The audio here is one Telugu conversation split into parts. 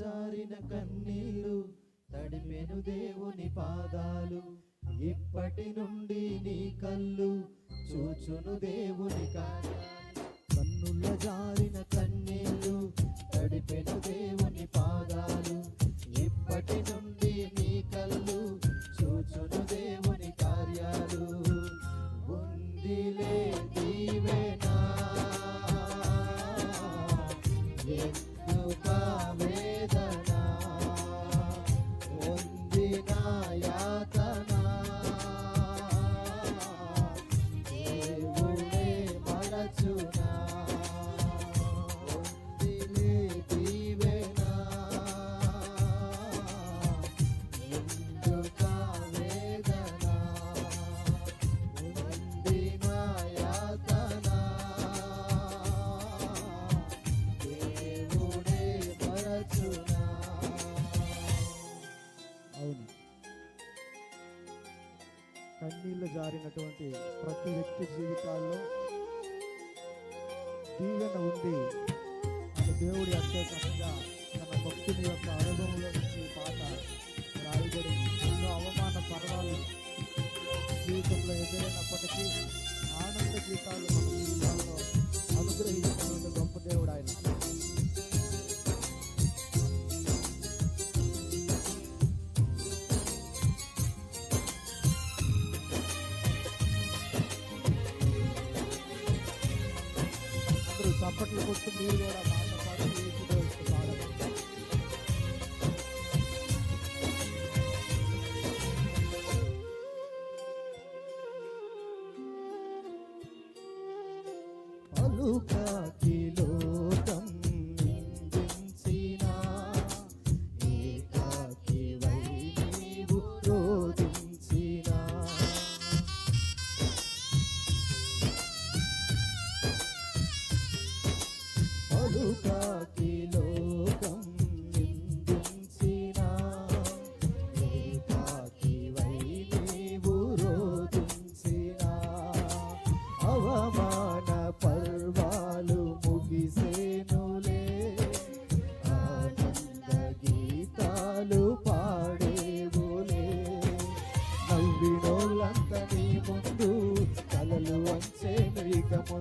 జారిన కన్నీరు తడిపెను దేవుని పాదాలు. ఇప్పటి నుండి నీ కళ్ళు చూచును దేవుని కార్యాలు. కన్నుల జారిన కన్నీళ్ళు తడిపెను దేవుని పాదాలు. ఇప్పటి నుండి నీ కళ్ళు చూచును దేవుని కార్యాలు. ఉందిలే దీవేనా కన్నీళ్ళు జారినటువంటి ప్రతి వ్యక్తి జీవితాల్లో దీవెన ఉంది. అని దేవుడి అత్యకంగా తన భక్తుని యొక్క అనుభవంలో నుంచి ఈ పాట రాయబడి ఎన్నో అవమాన పర్వాలు జీవితంలో ఎదురైనప్పటికీ ఆనంద జీవితాలు మన జీవితాల్లో అనుగ్రహించిన గొప్ప దేవుడు ఆయన. చప్పట్లు కొట్టు మీరు కూడా మాతో పాటు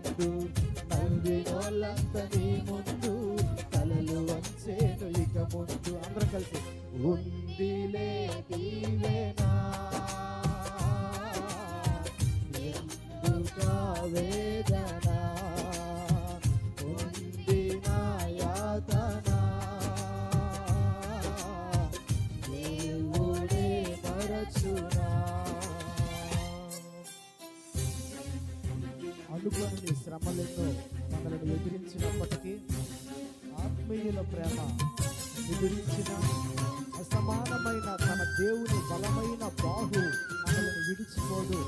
ఇక ముందు నవ్వినోళ్ళంత నీ ముందు కలలు వంచేను ఇక ముందు. అందరం కలిసి ఉందిలే దీవెనా అనుకోని శ్రమలెన్నో మనల్ని ఎదిరించినప్పటికీ ఆత్మీయుల ప్రేమ ఎదిరించిన అసమానమైన తన దేవుని బలమైన బాహు మనల్ని విడిచిపోదు.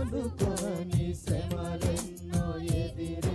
అనుకోని శ్రమలెన్నో ఎదిరి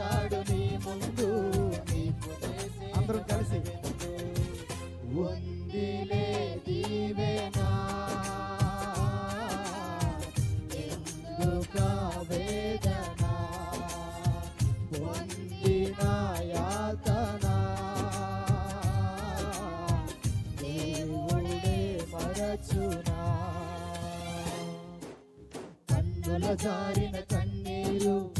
వచ్చాడు నీ ముందు నీకు అందరం కలిసి. ఉందిలే దీవేనా. ఎందుక వేదన? పొందిన యాతన. దేవుడే మరచునా కన్నుల జారిన కన్నీరు